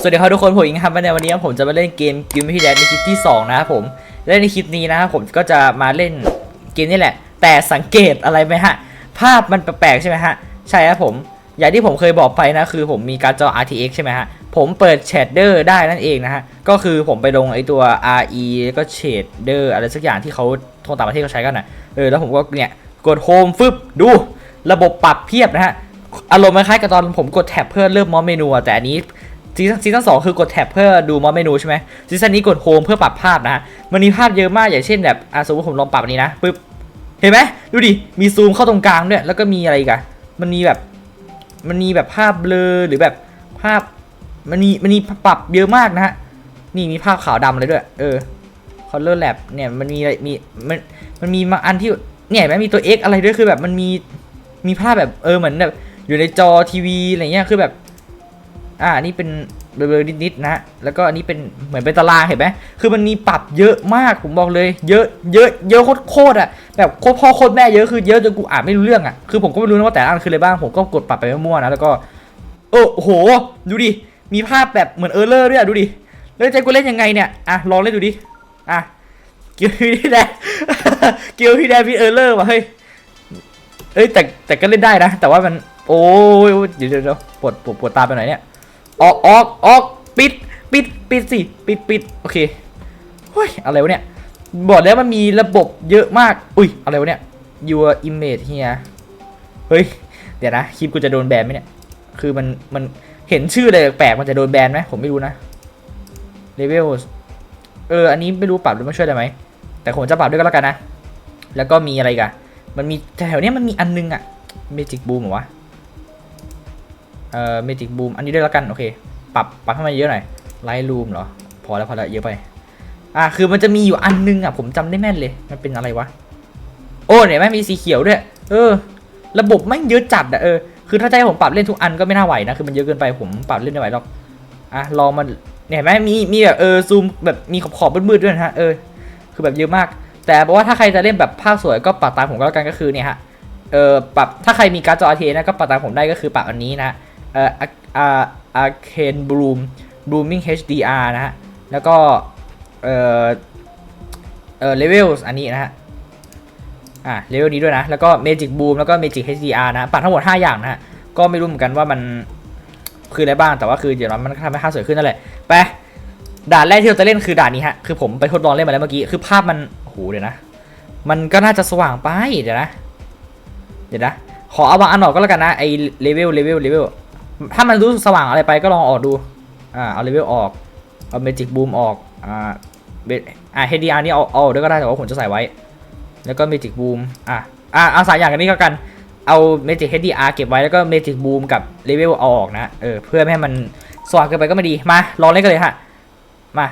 สวัสดีครับทุกคนผมอิงครับในวันนี้ผมจะมาเล่นเกมกิมพี่แดนในคลิปที่ 2 นะครับผมและในคลิปนี้นะครับผมก็จะมาเล่นเกมนี่แหละ แต่สังเกตอะไรไหมฮะ ภาพมันแปลกๆใช่ไหมฮะ ใช่ครับผม อย่างที่ผมเคยบอกไปนะคือผมมีการจอ RTX ใช่ไหมฮะ ผมเปิดเชดเดอร์ได้นั่นเองนะฮะ ก็คือผมไปลงไอตัว RE แล้วก็เชดเดอร์อะไรสักอย่างที่เขาทางต่างประเทศเขาใช้กันนะเออแล้วผมก็เนี่ยกดโฮมฟึบดูระบบปรับเพียบนะฮะอารมณ์คล้ายกับตอนผมกดแท็บเพื่อเริ่มมอสเมนูแต่อันนี้ ซีซั่นซีซั่นสองคือกดแท็บเพื่อดูมอเมนูใช่ไหมซีซั่นนี้กดโฮมเพื่อปรับภาพนะฮะมันมีภาพเยอะมากอย่างเช่นแบบอะสมมติผมลองปรับอันนี้นะปึ๊บเห็นไหมดูดิมีซูมเข้าตรงกลางด้วยแล้วก็มีอะไรกันมันมีแบบมันมีแบบภาพเบลอหรือแบบภาพมันมีมันมีปรับเยอะมากนะฮะนี่มีภาพขาวดำเลยด้วย เออ color lab เนี่ยมันมีอะไรมีมันมันมีมาอันที่เนี่ยเห็นไหมมีตัว X อะไรด้วยคือแบบมันมีมีภาพแบบเออเหมือนแบบอยู่ในจอทีวีอะไรเงี้ยคือแบบ อ่านี่เป็นเบลอๆนิดๆนะ แล้วก็อันนี้เป็นเหมือนเป็นตารางเห็นไหมคือมันมีปรับเยอะมากผมบอกเลย เยอะ เยอะ เยอะโคตรๆอะ แบบโคตรพ่อโคตรแม่เยอะคือเยอะจนกูอ่านไม่รู้เรื่องอะ คือผมก็ไม่รู้นะว่าแต่ละอันคืออะไรบ้าง ผมก็กดปรับไปมั่วๆนะ แล้วก็โอ้โห ดูดิ มีภาพแบบเหมือนเออร์เลอร์ด้วยอะ ดูดิ แล้วใจกูเล่นยังไงเนี่ย อะ ลองเล่นดูดิ อะ เกียวพี่แดนเกียวพี่แดนพี่เออร์เลอร์ว่ะเฮ้ย เอ้ยแต่แต่ก็เล่นได้นะ แต่ว่ามัน โอ้ยเดี๋ยวเดี๋ยวปวดปวดปวดตาไปหน่อยเนี่ย ออกออกออกปิดปิดปิดสิปิดปิดโอเคเฮ้ยอะไรวะเนี่ยบอกแล้วมันมีระบบเยอะมาก อุ้ยอะไรวะเนี่ย your image here เฮ้ย เดี๋ยวนะ คลิปกูจะโดนแบนไหมเนี่ย คือมันมันเห็นชื่ออะไรแปลกมันจะโดนแบนไหมผมไม่รู้นะ level เออ อันนี้ไม่รู้ปรับหรือไม่ช่วยได้ไหม แต่ผมจะปรับด้วยก็แล้วกันนะ แล้วก็มีอะไรกันมันมีแถวเนี้ยมันมีอันนึงอะ magic boom เหรอวะ เอ่อ magic boom อันนี้ด้วยแล้วกัน โอเค ปรับปรับให้มันเยอะหน่อย light room เหรอ พอแล้วพอแล้วเยอะไป อะคือมันจะมีอยู่อันนึงอะผมจำได้แม่นเลย มันเป็นอะไรวะ โอ้เนี่ยแม่มีสีเขียวด้วย เออ ระบบแม่งเยอะจัดอะเออคือถ้าให้ผมปรับเล่นทุกอันก็ไม่น่าไหวนะ คือมันเยอะเกินไปผมปรับเล่นไม่ไหวหรอก อะลองมาเนี่ยเห็นไหมมีมีแบบเออซูมแบบมีขอบขอบมืดๆด้วยนะฮะเออคือแบบเยอะมาก แต่บอกว่าถ้าใครจะเล่นแบบภาพสวยก็ปรับตามผมก็แล้วกันก็คือเนี่ยฮะเออปรับถ้าใครมีการ์ดจอ RTA นะก็ปรับตามผมได้ก็คือปรับอันนี้นะ เอ่ออาอาเคนบลูมบลูมิง HDR นะฮะ แล้วก็ เอ่อ เอ่อเลเวลอันนี้นะฮะ อ่าเลเวลนี้ด้วยนะ แล้วก็ Magic Boom แล้วก็ Magic HDR นะปรับทั้งหมด 5 อย่างนะฮะ ก็ไม่รู้เหมือนกันว่ามันคืออะไรบ้าง แต่ว่าคือเดี๋ยวมันก็ทำให้ภาพสวยขึ้นนั่นแหละ ไป ด่านแรกที่เราจะเล่นคือด่านนี้ฮะ คือผมไปทดลองเล่นมาแล้วเมื่อกี้ คือภาพมัน โอ้โห เดี๋ยวนะ มันก็น่าจะสว่างไป เดี๋ยวนะ เดี๋ยวนะ ขอเอาบางอันออกก็แล้วกันนะ ไอเลเวล เลเวล เลเวล ถ้ามันรู้สว่างอะไรไปก็ลองออกดู อ่า เอาเลเวลออก เอาเมจิกบูมออก อ่าเบอ่าเฮดิอาร์นี่เอาเอาออกด้วยก็ได้แต่ว่าผมจะใส่ไว้ แล้วก็เมจิกบูม อ่าอ่าเอาสายอย่างกันนี้ก็กัน เอาเมจิกเฮดิอาร์เก็บไว้แล้วก็เมจิกบูมกับเลเวลอออกนะ เออ เพื่อไม่ให้มันสว่างเกินไปก็ไม่ดี มา ลองเล่นกันเลยฮะ มา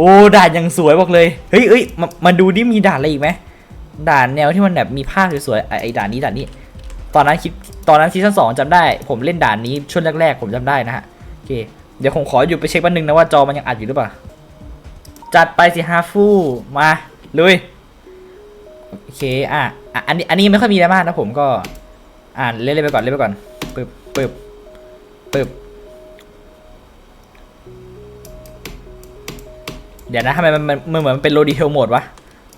อ้ด่านยังสวยบอกเลย เฮ้ยเอ้ยมามาดูดิมีด่านอะไรอีกไหมด่านแนวที่มันแบบมีภาพสวยๆไอ้ไอด่านนี้ด่านนี้ ตอนนั้นคิดตอนนั้นซีซั่นสองจำได้ ผมเล่นด่านนี้ช่วงแรกๆผมจำได้นะฮะโอเคเดี๋ยวผมขออยู่ไปเช็คแป๊บนึงนะว่าจอมันยังอัดอยู่หรือเปล่าจัดไปสิฮาฟูมาลุยโอเคอะอะอันนี้อันนี้ไม่ค่อยมีอะไรมากนะผมก็อ่านเล่นๆไปก่อนเล่นไปก่อนปึ๊บปึ๊บปึ๊บ เดี๋ยวนะทำไมมันมันเหมือนมันเป็นโลดีเทลโหมดวะ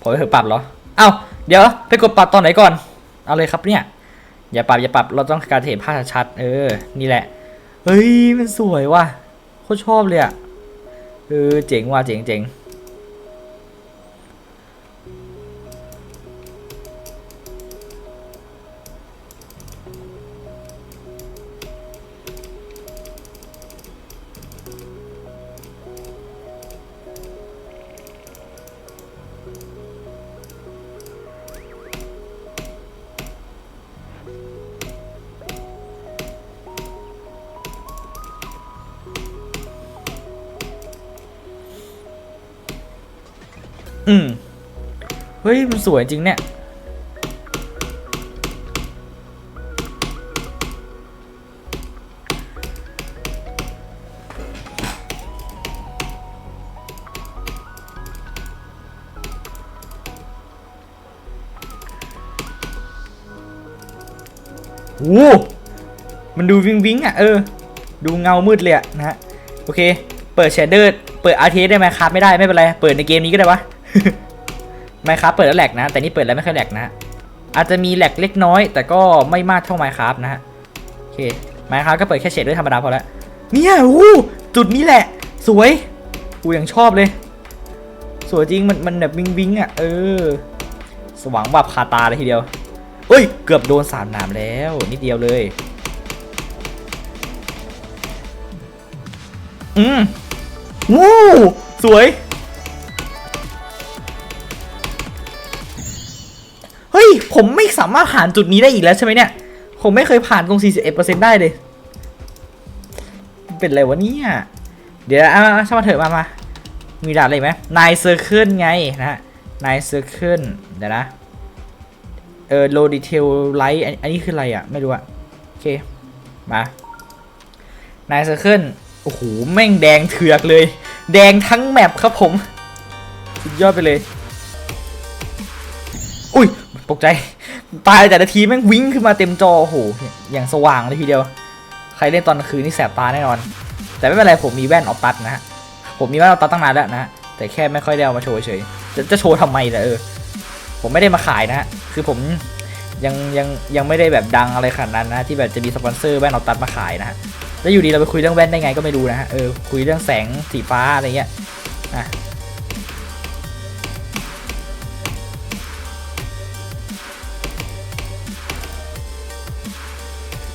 ผมไปเถอะปรับเหรอ เอ้าเดี๋ยวไปกดปรับตอนไหนก่อน เอาเลยครับเนี่ย อย่าปรับอย่าปรับเราต้องการเห็นภาพชัดเออ นี่แหละ เฮ้ยมันสวยว่ะโคตรชอบเลยอะเออเจ๋งว่ะเจ๋งเจ๋ง อืม เฮ้ย มันสวยจริงเนี่ย โอ้ มันดูวิงวิงอะ เออ ดูเงามืดเลยอะนะฮะ โอเค เปิดเชเดอร์ เปิดอาร์เทสได้ไหมครับ ไม่ได้ ไม่เป็นไร เปิดในเกมนี้ก็ได้วะ ไมครับเปิดแล้วแหลกนะ แต่นี่เปิดแล้วไม่ค่อยแหลกนะ อาจจะมีแหลกเล็กน้อย แต่ก็ไม่มากเท่าไมครับนะฮะโอเคไมครับก็เปิดแค่เชดด้วยธรรมดาพอแล้วเนี่ยอู้จุดนี้แหละ สวยกูยังชอบเลย สวยจริงมันมันแบบวิงวิงอะเออ สว่างแบบคาตาเลยทีเดียวเอ้ย เกือบโดนสามหนามแล้ว นิดเดียวเลย อืมวู้สวย เฮ้ย ผมไม่สามารถผ่านจุดนี้ได้อีกแล้วใช่ไหมเนี่ย ผมไม่เคยผ่านตรง 41%ได้เลย เป็นไรวะเนี่ย เดี๋ยวอะช่างมาเถอะมามา มีด่านอะไรไหมนายเซอร์เคิลไงนะฮะนายเซอร์เคิลเดี๋ยวนะ เออ low detail light อันนี้คืออะไรอะ ไม่รู้อะ โอเค มานายเซอร์เคิลโอ้โห แม่งแดงเถือกเลย แดงทั้งแมปครับผม สุดยอดไปเลย ตกใจ ตายแต่ละทีแม่งวิ่งขึ้นมาเต็มจอโอ้โหอย่างสว่างเลยทีเดียว ใครเล่นตอนคืนนี่แสบตาแน่นอน แต่ไม่เป็นไรผมมีแว่นออฟตัดนะฮะผมมีแว่นออฟตัดตั้งนานแล้วนะฮะแต่แค่ไม่ค่อยได้เอามาโชว์เฉยจะจะโชว์ทำไมล่ะเออผมไม่ได้มาขายนะฮะคือผมยังยังยังไม่ได้แบบดังอะไรขนาดนั้นนะที่แบบจะมีสปอนเซอร์แว่นออฟตัดมาขายนะฮะแล้วอยู่ดีเราไปคุยเรื่องแว่นได้ไงก็ไม่รู้นะฮะเออคุยเรื่องแสงสีฟ้าอะไรเงี้ยอะ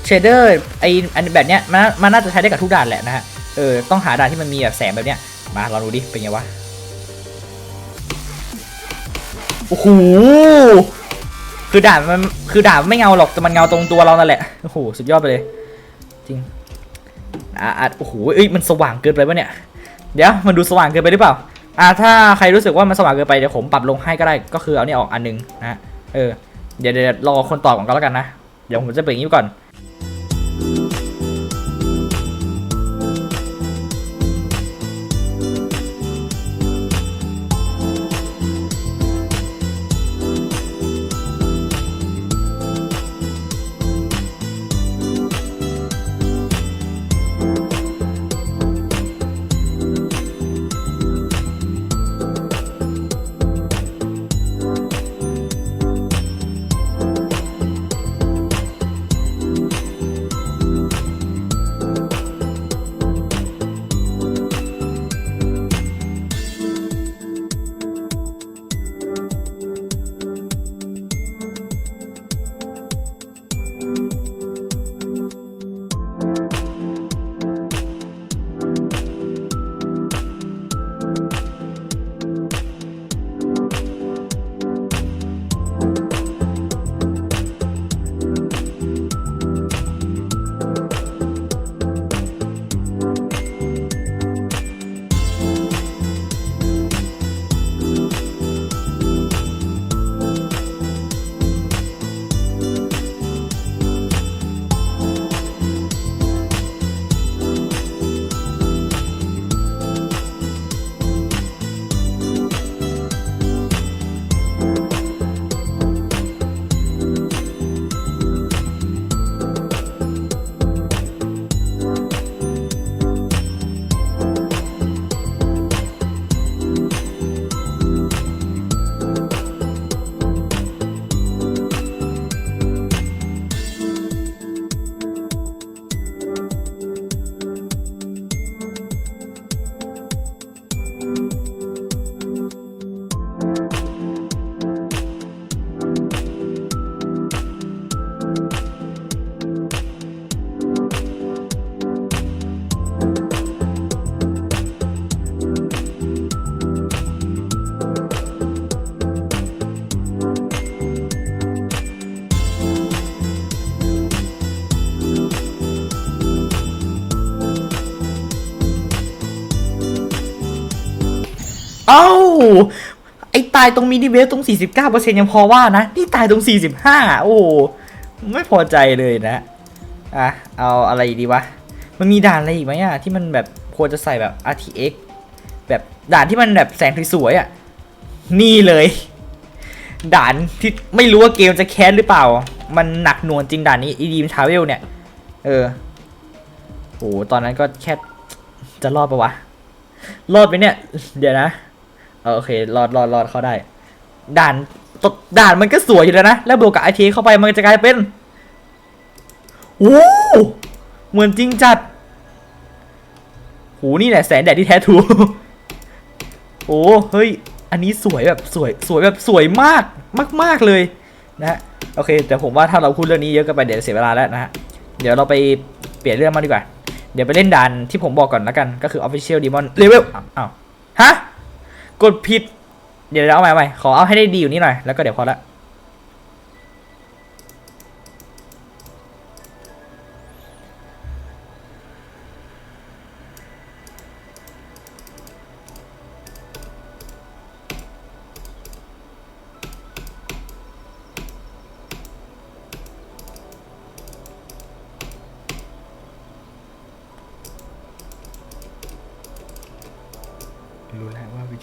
เชดเดอร์ไออันแบบเนี้ยมันมันน่าจะใช้ได้กับทุกด่านแหละนะฮะ เออ ต้องหาด่านที่มันมีแบบแสงแบบเนี้ย มาลองดูดิ เป็นไงวะ โอ้โห คือด่านมัน คือด่านไม่เงาหรอก แต่มันเงาตรงตัวเรานั่นแหละ โอ้โห สุดยอดไปเลย จริง อะโอ้โห เอ้ย มันสว่างเกินไปปะเนี่ย เดี๋ยว มันดูสว่างเกินไปหรือเปล่า อ่า ถ้าใครรู้สึกว่ามันสว่างเกินไปเดี๋ยวผมปรับลงให้ก็ได้ ก็คือเอาเนี่ยออกอันนึงนะฮะเออ เดี๋ยวเดี๋ยวรอคนตอบก่อนก็แล้วกันนะ เดี๋ยวผมจะเปิดอย่างนี้ก่อน เอ้า ไอ้ตายตรงมินิเวฟตรง 49%ยังพอว่านะ นี่ตายตรง 45 โอ้ ไม่พอใจเลยนะ อะ เอาอะไรดีวะ มันมีด่านอะไรอีกไหมอะที่มันแบบควรจะใส่แบบ RTX แบบด่านที่มันแบบแสงสวยๆอะนี่เลย ด่านที่ไม่รู้ว่าเกมจะแค้นหรือเปล่า มันหนักหน่วงจริงด่านนี้อีดีมทราเวลเนี่ย เออโหตอนนั้นก็แค่จะรอดปะวะ รอดไหมเนี่ย เดี๋ยวนะ เออโอเครอดรอดรอดเข้าได้ ด่านตดด่านมันก็สวยอยู่แล้วนะ แล้วบวกกับไอทีเข้าไปมันจะกลายเป็นโอ้เหมือนจริงจัดโหนี่แหละแสงแดดที่แท้ทรูโอ้เฮ้ย อันนี้สวยแบบสวยสวยแบบสวยมากมาก ๆเลยนะฮะโอเค แต่ผมว่าถ้าเราพูดเรื่องนี้เยอะเกันไปเดี๋ยวเสียเวลาแล้วนะฮะเดี๋ยวเราไปเปลี่ยนเรื่องมาดีกว่า เดี๋ยวไปเล่นด่านที่ผมบอกก่อนแล้วกัน ก็คือ Official Demon Level อ้าวอ้าวฮะ กดผิด เดี๋ยวเอาใหม่เอาใหม่ขอเอาให้ได้ดีอยู่นี่หน่อย แล้วก็เดี๋ยวพอละ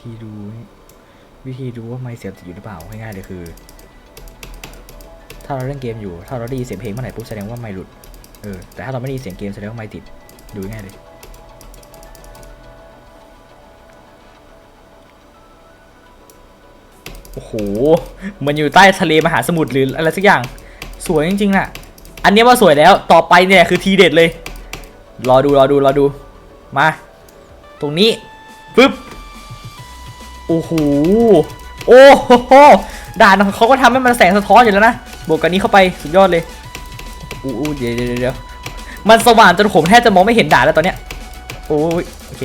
ธีดู วิธีดูว่าไมค์เสียงติดอยู่หรือเปล่าง่ายๆเลยคือ ถ้าเราเล่นเกมอยู่ ถ้าเราได้ยินเสียงเพลงเมื่อไหร่ปุ๊บแสดงว่าไมค์หลุดเออแต่ถ้าเราไม่ได้ยินเสียงเกมแสดงว่าไมค์ติดดูง่ายเลยโอ้โหมันอยู่ใต้ทะเลมหาสมุทรหรืออะไรสักอย่าง สวยจริงๆน่ะ อันนี้ว่าสวยแล้วต่อไปเนี่ยคือทีเด็ดเลย รอดูรอดูรอดูมา ตรงนี้ปึ๊บ โอ้โห โอ้โหด่านเขาก็ทำให้มันแสงสะท้อนอยู่แล้วนะ บวกกันนี้เข้าไปสุดยอดเลยอู้อู้เดี๋ยวเดี๋ยวเดี๋ยวมันสว่างจนผมแทบจะมองไม่เห็นด่านแล้วตอนเนี้ย โอ้ยโอเค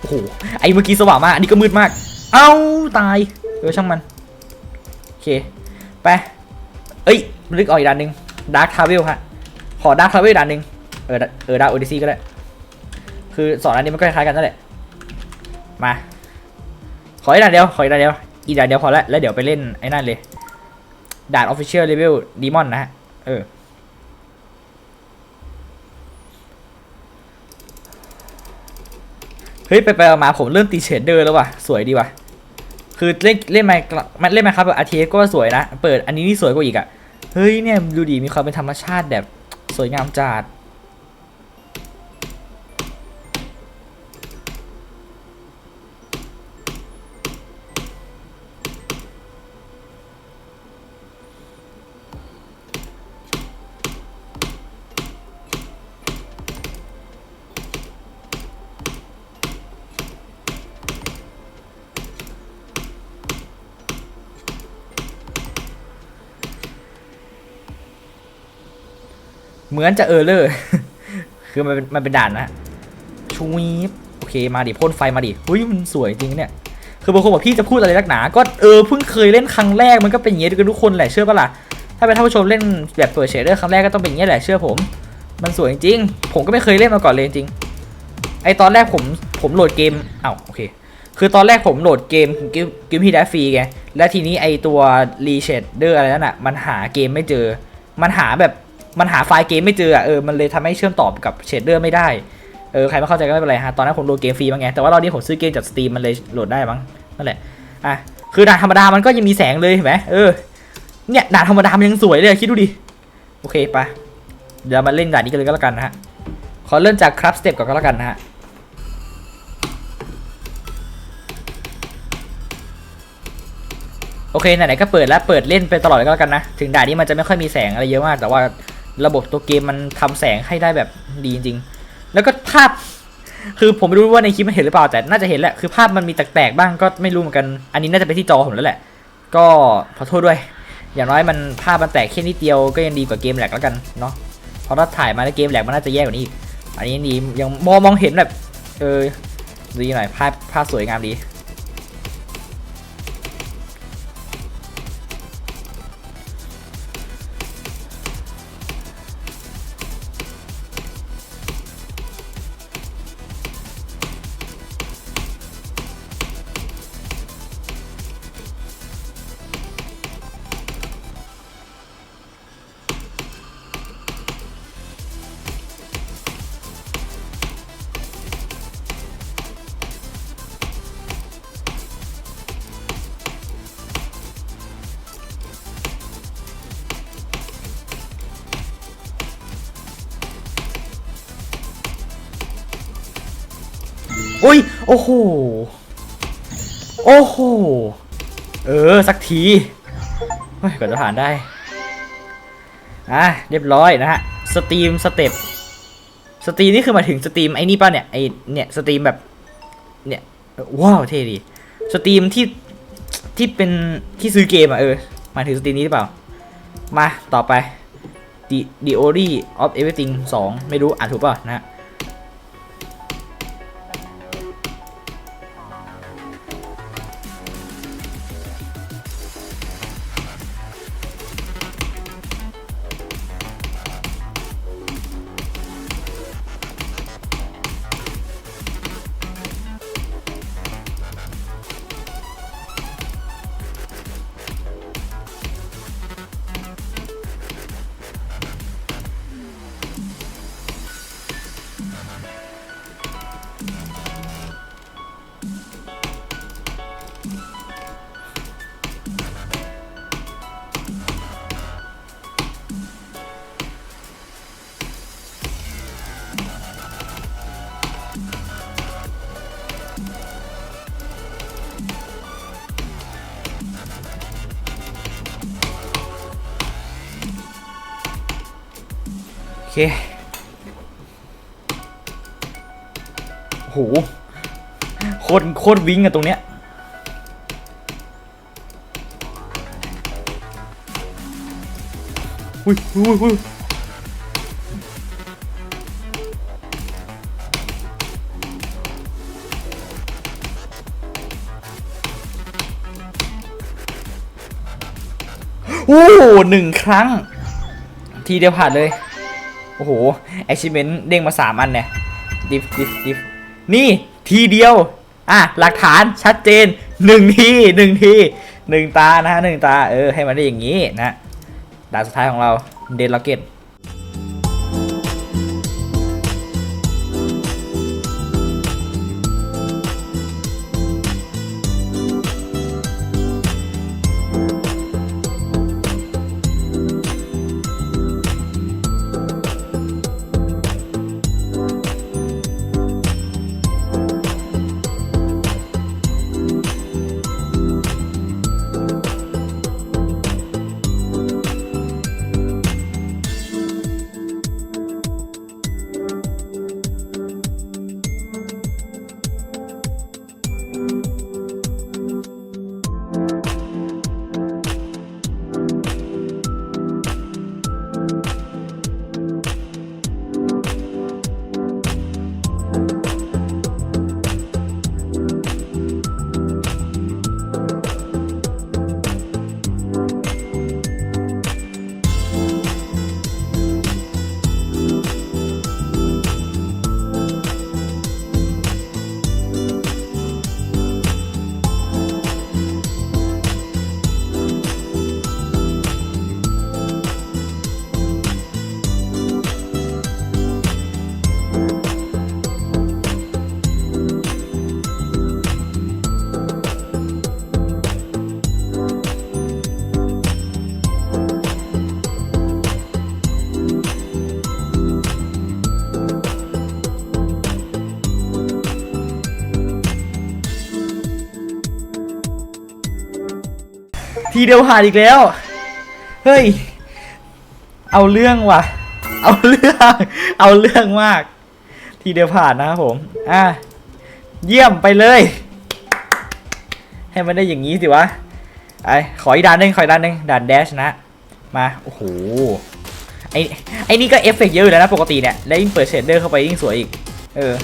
โอ้โห ไอ้เมื่อกี้สว่างมาก อันนี้ก็มืดมาก เอ้าตายเออช่างมัน โอเค ไป เอ้ย ลึกออกอีกด่านหนึ่ง ดาร์คทาเวลฮะ ขอดาร์คทาเวลด่านหนึ่งเออ เออดาร์คโอดิซีก็ได้ คือสองอันนี้มันก็คล้ายกันนั่นแหละ มา ขออีกด่านเดียว ขออีกด่านเดียว อีกด่านเดียวพอละแล้วเดี๋ยวไปเล่นไอ้นั่นเลย ด่าน Official Level Demon นนะฮะ เออเฮ้ยไปไปมาผมเริ่มตีเชดเดอร์แล้วว่ะสวยดีว่ะคือเล่นเล่นมมันเล่นไมครับแบบอาทีก็สวยนะ เปิดอันนี้นี่สวยกว่าอีกอะ่ะ เฮ้ยเนี่ยดูดีมีความเป็นธรรมชาติแบบสวยงามจัด เหมือนจะเออเลอร์คือมันเป็นมันเป็นด่านนะชูวีบโอเคมาดิพ่นไฟมาดิเฮ้ยมันสวยจริงเนี่ยคือบางคนบอกพี่จะพูดอะไรนักหนา ก็เออเพิ่งเคยเล่นครั้งแรกมันก็เป็นอย่างนี้กันทุกคนแหละเชื่อปะล่ะถ้าเป็นท่านผู้ชมเล่นแบบเปิดเชดเดอร์ครั้งแรกก็ต้องเป็นอย่างนี้แหละเชื่อผม มันสวยจริงผมก็ไม่เคยเล่นมาก่อนเลยจริงไอตอนแรกผมผมโหลดเกมอ้าวโอเคคือตอนแรกผมโหลดเกมกิมพีแดฟรีไงและทีนี้ไอตัวรีเชดเดอร์อะไรนั่นอะมันหาเกมไม่เจอ มันหาแบบ มันหาไฟล์เกมไม่เจออะเออมันเลยทำให้เชื่อมต่อกับเชดเดอร์ไม่ได้เออใครไม่เข้าใจก็ไม่เป็นไรฮะตอนนั้นผมโหลดเกมฟรีมาไงแต่ว่ารอบนี้ผมซื้อเกมจากสตรีมมันเลยโหลดได้มั้งนั่นแหละอะคือด่านธรรมดามันก็ยังมีแสงเลยเห็นไหมเออเนี่ยด่านธรรมดามันยังสวยเลยคิดดูดิโอเคไปเดี๋ยวมาเล่นด่านนี้กันเลยก็แล้วกันนะฮะขอเริ่มจากครับสเต็ปก่อนก็แล้วกันนะฮะโอเคไหนๆก็เปิดแล้วเปิดเล่นไปตลอดเลยก็แล้วกันนะถึงด่านนี้มันจะไม่ค่อยมีแสงอะไรเยอะมากแต่ว่า ระบบตัวเกมมันทำแสงให้ได้แบบดีจริง ๆ แล้วก็ภาพ คือผมไม่รู้ว่าในคลิปมันเห็นหรือเปล่าแต่น่าจะเห็นแหละคือภาพมันมีแตกๆบ้างก็ไม่รู้เหมือนกัน อันนี้น่าจะไปนที่จอผมแล้วแหละ ก็ขอโทษด้วย อย่างน้อยมันภาพมันแตกแค่นิดเดียวก็ยังดีกว่าเกมแหลกแล้วกันเนาะเพราะถ้าถ่ายมาในเกมแหลกมันน่าจะแย่กว่านี้อีกอันนี้ดียังมองมองเห็นแบบเออดีหน่อยภาพภาพสวยงามดี อุ้ย โอ้โห โอ้โห เออ สักทีเฮ้ยกว่าจะผ่านได้ อะ เรียบร้อยนะฮะ สตรีมสเต็ป สตรีมนี่คือมาถึงสตรีมไอ้นี่ป่ะเนี่ย ไอ้เนี่ย สตรีมแบบ เนี่ย ว้าวเท่ดี สตรีมที่ ที่เป็น ที่ซื้อเกมอะเออ มาถึงสตรีมนี้หรือเปล่า มา ต่อไป The The Ori of Everything 2 ไม่รู้อ่านถูกเปล่านะฮะ เคโหโคตรโคตรวิ้งอะตรงเนี้ยอุ้ยอุ้ยอุ้ยโอ้โหหนึ่งครั้ง ทีเดียวผ่านเลย โอ้โห achievement เด้งมาสามอันเนี่ยดิฟดิฟดิฟนี่ทีเดียว อะ หลักฐานชัดเจนหนึ่งทีหนึ่งทีหนึ่งตานะฮะหนึ่งตา เออ ให้มันได้อย่างนี้นะด่านสุดท้ายของเราเดนล็อกเก็ต ทีเดียวผ่านอีกแล้ว เฮ้ย เอาเรื่องว่ะ เอาเรื่อง เอาเรื่องมาก ทีเดียวผ่านนะครับผม อะ เยี่ยมไปเลย ให้มันได้อย่างนี้สิวะ ไอ้ขออีกด่านหนึ่งขออีกด่านหนึ่งด่านแดชนะ มา โอ้โห ไอ้ไอ้นี่ก็เอฟเฟกต์เยอะอยู่แล้วนะปกติเนี่ย แล้วยิ่งเปิดเชดเดอร์เข้าไปยิ่งสวยอีก เออ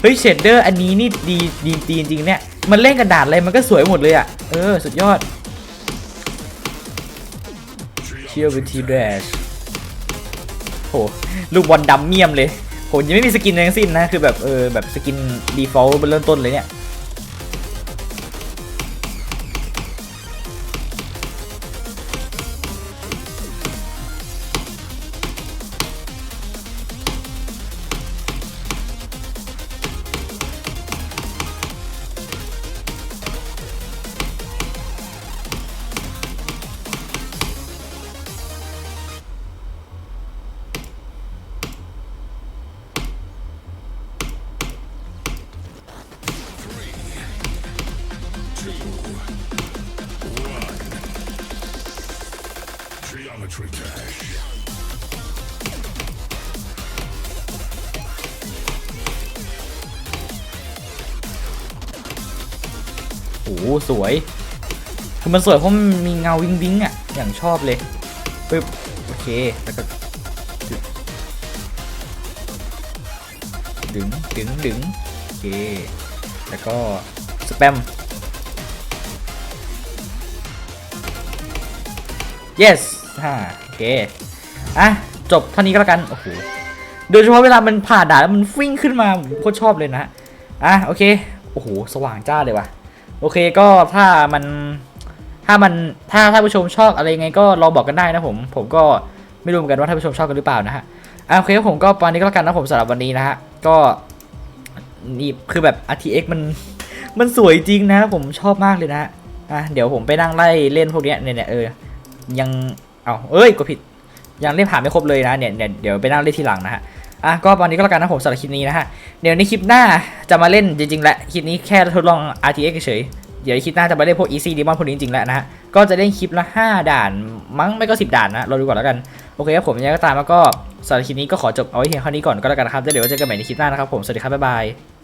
เฮ้ยเชดเดอร์อันนี้นี่ดีดีดีจริงเนี่ย มันเล่นกับด่านอะไรมันก็สวยหมดเลยอะ เออ สุดยอด เชียร์วิธีแดชโหลูกบอลดำเมี่ยมเลย ผมยังไม่มีสกินอะไรทั้งสิ้นนะ คือแบบเออแบบสกินดีฟอลต์เริ่มต้นเลยเนี่ย สวย คือมันสวยเพราะมันมีเงาวิงวิงอะ อย่างชอบเลยปึ๊บโอเค แล้วก็ดึงดึงดึงโอเค แล้วก็สแปม yes ฮ่าโอเค อะ จบเท่านี้ก็แล้วกัน โอ้โห โดยเฉพาะเวลามันผ่าด่านแล้วมันฟิ้งขึ้นมาผมโคตรชอบเลยนะ อะ โอเค โอ้โห สว่างจ้าเลยว่ะ โอเคก็ถ้ามันถ้ามันถ้าท่านผู้ชมชอบอะไรไงก็ลองบอกกันได้นะผม ผมก็ไม่รู้เหมือนกันว่าท่านผู้ชมชอบกันหรือเปล่านะฮะอะโอเคผมก็ประมาณนี้ก็แล้วกันนะผมสำหรับวันนี้นะฮะก็นี่คือแบบ RTX มันมันสวยจริงนะผมชอบมากเลยนะฮะอะเดี๋ยวผมไปนั่งไล่เล่นพวกเนี้ยเนี่ยเนี่ยเออยังเอาเอ้ยกดผิดยังเล่นผ่านไม่ครบเลยนะเนี่ยเนี่ยเดี๋ยวไปนั่งเล่นทีหลังนะฮะ อะก็วันนี้ก็แล้วกันนะผมสำหรับคลิปนี้นะฮะเดี๋ยวในคลิปหน้าจะมาเล่นจริงๆแหละคลิปนี้แค่ทดลอง RTX เฉยเดี๋ยวคลิปหน้าจะมาเล่นพวก Easy Demon พวกนี้จริงๆแล้วนะฮะ ก็จะเล่นคลิปละ 5 ด่าน มั้งไม่ก็ 10 ด่านนะ เราดูก่อนแล้วกัน โอเคครับผมยังไงก็ตามแล้วก็สำหรับคลิปนี้ก็ขอจบเอาไว้เพียงเท่านี้ก่อนก็แล้วกันนะครับ เดี๋ยวเจอกันใหม่ในคลิปหน้านะครับผม สวัสดีครับ บ๊ายบาย